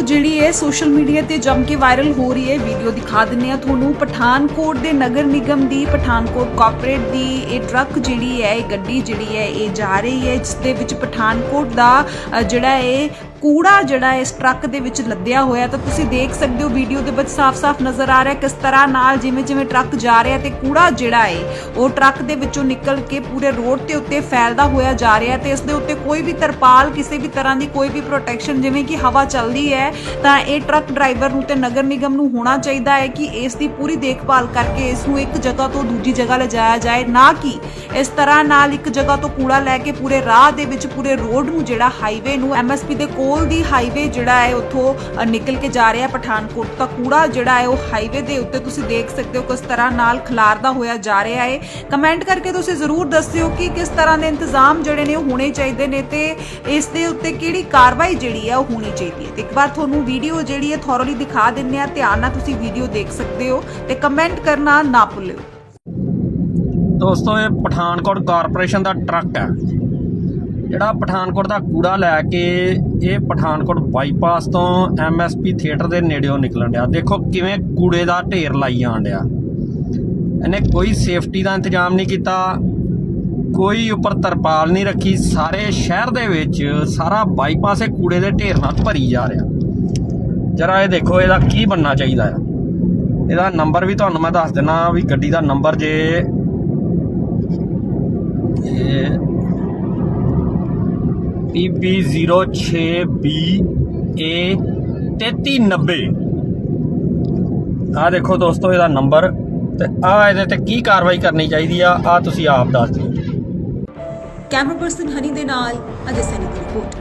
ਜਿਹੜੀ ਹੈ social media ਤੇ ਜੰਮ ਕੇ ਵਾਇਰਲ ਹੋ ਰਹੀ ਹੈ, ਵੀਡੀਓ ਦਿਖਾ ਦਿੰਨੇ ਆ ਤੁਹਾਨੂੰ। ਪਠਾਨਕੋਟ ਦੇ ਨਗਰ ਨਿਗਮ ਦੀ, ਪਠਾਨਕੋਟ ਕਾਰਪੋਰੇਟ ਦੀ ਇਹ ਟਰੱਕ ਜਿਹੜੀ ਹੈ, ਇਹ ਗੱਡੀ ਜਿਹੜੀ ਹੈ, ਇਹ ਜਾ ਰਹੀ ਹੈ, ਜਿਸ ਦੇ ਵਿੱਚ ਪਠਾਨਕੋਟ ਦਾ ਜਿਹੜਾ ਹੈ ਕੂੜਾ ਜਿਹੜਾ ਇਸ ਟਰੱਕ ਦੇ ਵਿੱਚ ਲੱਦਿਆ ਹੋਇਆ ਤਾਂ ਤੁਸੀਂ ਦੇਖ ਸਕਦੇ ਹੋ ਵੀਡੀਓ ਦੇ ਵਿੱਚ ਸਾਫ਼-ਸਾਫ਼ ਨਜ਼ਰ ਆ ਰਿਹਾ ਕਿਸ ਤਰ੍ਹਾਂ ਨਾਲ ਜਿਵੇਂ ਜਿਵੇਂ ਟਰੱਕ ਜਾ ਰਿਹਾ ਤੇ ਕੂੜਾ ਜਿਹੜਾ ਹੈ, ਉਹ ਟਰੱਕ ਦੇ ਵਿੱਚੋਂ ਨਿਕਲ ਕੇ ਪੂਰੇ ਰੋਡ ਤੇ ਉੱਤੇ ਫੈਲਦਾ ਹੋਇਆ ਜਾ ਰਿਹਾ ਤੇ ਇਸ ਦੇ ਉੱਤੇ ਕੋਈ ਵੀ ਤਰਪਾਲ, ਕਿਸੇ ਵੀ ਤਰ੍ਹਾਂ ਦੀ ਕੋਈ ਵੀ ਪ੍ਰੋਟੈਕਸ਼ਨ ਜਿਵੇਂ ਕਿ ਹਵਾ ਚੱਲਦੀ ਹੈ, ਤਾਂ ਇਹ ਟਰੱਕ ਡਰਾਈਵਰ ਨੂੰ ਤੇ ਨਗਰ ਨਿਗਮ ਨੂੰ ਹੋਣਾ ਚਾਹੀਦਾ ਹੈ ਕਿ ਇਸ ਦੀ ਪੂਰੀ ਦੇਖਭਾਲ ਕਰਕੇ ਇਸ ਨੂੰ ਇੱਕ ਜਗ੍ਹਾ ਤੋਂ ਦੂਜੀ ਜਗ੍ਹਾ ਲਿਜਾਇਆ ਜਾਏ, ਨਾ ਕਿ ਇਸ ਤਰ੍ਹਾਂ ਨਾਲ ਇੱਕ ਜਗ੍ਹਾ ਤੋਂ ਕੂੜਾ ਲੈ ਕੇ ਪੂਰੇ ਰਾਹ ਦੇ ਵਿੱਚ, ਪੂਰੇ ਰੋਡ ਨੂੰ ਜਿਹੜਾ ਹਾਈਵੇ ਨੂੰ ਐਮਐਸਪੀ ਦੇ ਕੋਲ ਦੀ ਹਾਈਵੇ ਜਿਹੜਾ ਹੈ, ਉੱਥੋਂ ਨਿਕਲ ਕੇ ਜਾ ਰਿਹਾ ਪਠਾਨਕੋਟ ਤੱਕ ਕੂੜਾ ਜਿਹੜਾ ਹੈ, ਉਹ ਹਾਈਵੇ ਦੇ ਉੱਤੇ ਤੁਸੀਂ ਦੇਖ ਸਕਦੇ ਹੋ ਕਿਸ ਤਰ੍ਹਾਂ ਨਾਲ ਖਿਲਾਰਦਾ ਹੋਇਆ ਜਾ ਰਿਹਾ ਹੈ। ਕਮੈਂਟ ਕਰਕੇ ਤੁਸੀਂ ਜ਼ਰੂਰ ਦੱਸਿਓ ਕਿ ਕਿਸ ਤਰ੍ਹਾਂ ਦੇ ਇੰਤਜ਼ਾਮ ਜਿਹੜੇ ਨੇ, ਉਹ ਹੋਣੇ ਚਾਹੀਦੇ ਨੇ ਤੇ ਇਸ ਦੇ ਉੱਤੇ ਕਿਹੜੀ ਕਾਰਵਾਈ ਜਿਹੜੀ ਹੈ, ਉਹ ਹੋਣੀ ਚਾਹੀਦੀ ਹੈ। ਤੇ ਇੱਕ ਵਾਰ ਤੁਹਾਨੂੰ ਵੀਡੀਓ ਜਿਹੜੀ ਹੈ ਥੋਰਲੀ ਦਿਖਾ ਦਿੰਨੇ ਆ ਧਿਆਨ ਨਾਲ ਤੁਸੀਂ ਵੀਡੀਓ ਦੇਖ ਸਕਦੇ ਹੋ ਤੇ ਕਮੈਂਟ ਕਰਨਾ ਨਾ ਭੁੱਲਿਓ। ਦੋਸਤੋ, ਇਹ ਪਠਾਨਕੋਟ ਕਾਰਪੋਰੇਸ਼ਨ ਦਾ ਟਰੱਕ ਹੈ। ਜਿਹੜਾ ਪਠਾਨਕੋਟ ਦਾ ਕੂੜਾ ਲੈ ਕੇ ਇਹ ਪਠਾਨਕੋਟ ਬਾਈਪਾਸ ਤੋਂ ਐਮਐਸਪੀ ਥੀਏਟਰ ਦੇ ਨੇੜਿਓਂ ਨਿਕਲਣ ਡਿਆ। ਦੇਖੋ ਕਿਵੇਂ ਕੂੜੇ ਦਾ ਢੇਰ ਲਾਈ ਜਾਣ ਡਿਆ। ਇਹਨੇ ਕੋਈ ਸੇਫਟੀ ਦਾ ਇੰਤਜ਼ਾਮ ਨਹੀਂ ਕੀਤਾ, ਕੋਈ ਉੱਪਰ ਤਰਪਾਲ ਨਹੀਂ ਰੱਖੀ, ਸਾਰੇ ਸ਼ਹਿਰ ਦੇ ਵਿੱਚ ਸਾਰਾ ਬਾਈਪਾਸ ਇਹ ਕੂੜੇ ਦੇ ਢੇਰ ਨਾਲ ਭਰੀ ਜਾ ਰਿਹਾ। ਜਰਾ ਇਹ ਦੇਖੋ, ਇਹਦਾ ਕੀ ਬੰਨਣਾ ਚਾਹੀਦਾ ਆ। ਇਹਦਾ ਨੰਬਰ ਵੀ ਤੁਹਾਨੂੰ ਮੈਂ ਦੱਸ ਦਿੰਨਾ ਵੀ ਗੱਡੀ ਦਾ ਨੰਬਰ ਜੇ ਇਹ PB06BA 3390 ਆ ਦੇਖੋ ਦੋਸਤੋ, ਇਹਦਾ ਨੰਬਰ ਤੇ ਆ ਇਹਦੇ ਤੇ ਕੀ ਕਾਰਵਾਈ ਕਰਨੀ ਚਾਹੀਦੀ ਆ ਆ ਤੁਸੀਂ ਆਪ ਦੱਸ ਦਿਓ। ਕੈਮਰਾ ਪਰਸਨ ਹਨੀ ਦੇ ਨਾਲ, ਅਜੇ ਸੈਨੀ ਦੀ ਰਿਪੋਰਟ